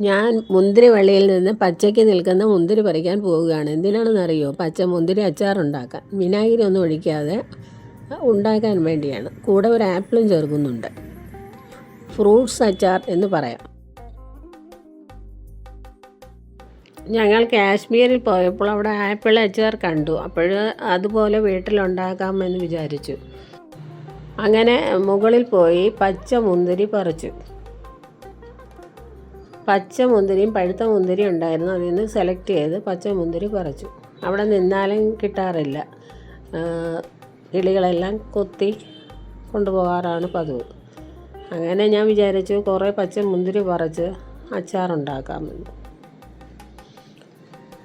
ഞാൻ മുന്തിരി വള്ളിയിൽ നിന്ന് പച്ചയ്ക്ക് നിൽക്കുന്ന മുന്തിരി പറിക്കാൻ പോവുകയാണ്. എന്തിനാണെന്നറിയോ? പച്ച മുന്തിരി അച്ചാറുണ്ടാക്കാൻ. വിനാഗിരി ഒന്നും ഒഴിക്കാതെ ഉണ്ടാക്കാൻ വേണ്ടിയാണ്. കൂടെ ഒരു ആപ്പിളും ചേർക്കുന്നുണ്ട്. ഫ്രൂട്ട്സ് അച്ചാർ എന്ന് പറയാം. ഞങ്ങൾ കാശ്മീരിൽ പോയപ്പോൾ അവിടെ ആപ്പിൾ അച്ചാർ കണ്ടു. അപ്പോൾ അതുപോലെ വീട്ടിലുണ്ടാക്കാമെന്ന് വിചാരിച്ചു. അങ്ങനെ മുകളിൽ പോയി പച്ച മുന്തിരി പറിച്ചു. പച്ച മുന്തിരിയും പഴുത്ത മുന്തിരിയും ഉണ്ടായിരുന്നു. അതിൽ നിന്ന് സെലക്ട് ചെയ്ത് പച്ച മുന്തിരി പറിച്ചു. അവിടെ നിന്നാലും കിട്ടാറില്ല. കിളികളെല്ലാം കൊത്തി കൊണ്ടുപോകാറാണ് പതിവ്. അങ്ങനെ ഞാൻ വിചാരിച്ചു കുറേ പച്ച മുന്തിരി പറിച്ച് അച്ചാറുണ്ടാക്കാമെന്ന്.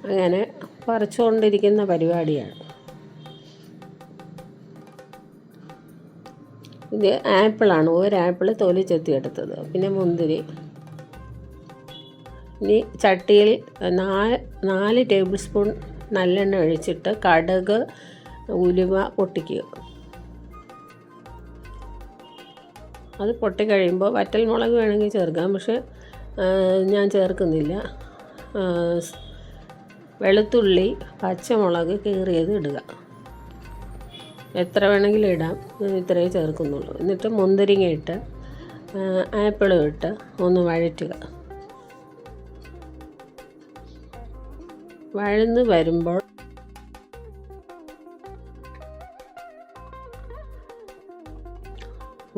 അങ്ങനെ പറിച്ചുകൊണ്ടിരിക്കുന്ന പരിപാടിയാണ്. ഇത് ആപ്പിളാണ്. ഒരു ആപ്പിൾ തൊലി ചെത്തിയെടുത്തത് പിന്നെ മുന്തിരി ഇനി ചട്ടിയിൽ നാല് നാല് ടേബിൾ സ്പൂൺ നല്ലെണ്ണ ഒഴിച്ചിട്ട് കടുക് ഉലുവ പൊട്ടിക്കുക. അത് പൊട്ടിക്കഴിയുമ്പോൾ വറ്റൽ മുളക് വേണമെങ്കിൽ ചേർക്കാം പക്ഷെ ഞാൻ ചേർക്കുന്നില്ല. വെളുത്തുള്ളി പച്ചമുളക് കീറിയത് ഇടുക. എത്ര വേണമെങ്കിലും ഇടാം ഞാൻ ഇത്രയേ ചേർക്കുന്നുള്ളൂ. എന്നിട്ട് മുന്തിരിങ്ങ ഇട്ട് ആപ്പിളും ഇട്ട് ഒന്ന് വഴറ്റുക. വഴന്ന് വരുമ്പോൾ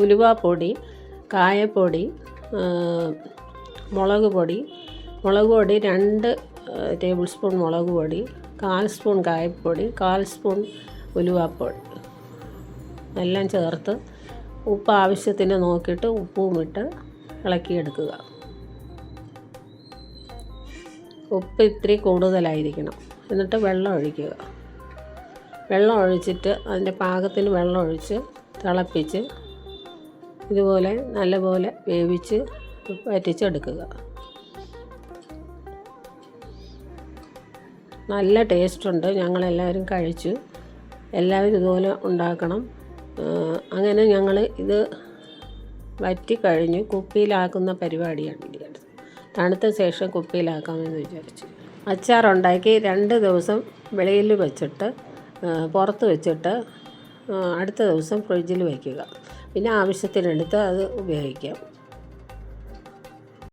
ഉലുവാപ്പൊടി കായപ്പൊടി മുളക് പൊടി മുളക് പൊടി രണ്ട് ടേബിൾ സ്പൂൺ മുളക് പൊടി കാൽ സ്പൂൺ കായപ്പൊടി കാൽ സ്പൂൺ ഉലുവാപ്പൊടി. എല്ലാം ചേർത്ത് ഉപ്പ് ആവശ്യത്തിന് നോക്കിയിട്ട് ഉപ്പും ഇട്ട് ഇളക്കിയെടുക്കുക. ഉപ്പ് ഇത്തിരി കൂടുതലായിരിക്കണം. എന്നിട്ട് വെള്ളം ഒഴിക്കുക. വെള്ളം ഒഴിച്ചിട്ട് അതിന്റെ പാകത്തിന് വെള്ളം ഒഴിച്ച് തിളപ്പിച്ച് ഇതുപോലെ നല്ലപോലെ വേവിച്ച് വറ്റിച്ചെടുക്കുക. നല്ല ടേസ്റ്റുണ്ട്. ഞങ്ങളെല്ലാവരും കഴിച്ചു. എല്ലാവരും ഇതുപോലെ ഉണ്ടാക്കണം. അങ്ങനെ ഞങ്ങൾ ഇത് വറ്റി കഴിഞ്ഞ്. കുപ്പിയിലാക്കുന്ന പരിപാടിയാണ് അടുത്തത് തണുത്ത ശേഷം കുപ്പിയിലാക്കാമെന്ന് വിചാരിച്ചു. അച്ചാറുണ്ടാക്കി രണ്ട് ദിവസം വെളിയിൽ വെച്ചിട്ട് പുറത്ത് വെച്ചിട്ട് അടുത്ത ദിവസം ഫ്രിഡ്ജിൽ വയ്ക്കുക. പിന്നെ ആവശ്യത്തിനെടുത്ത് അത് ഉപയോഗിക്കാം.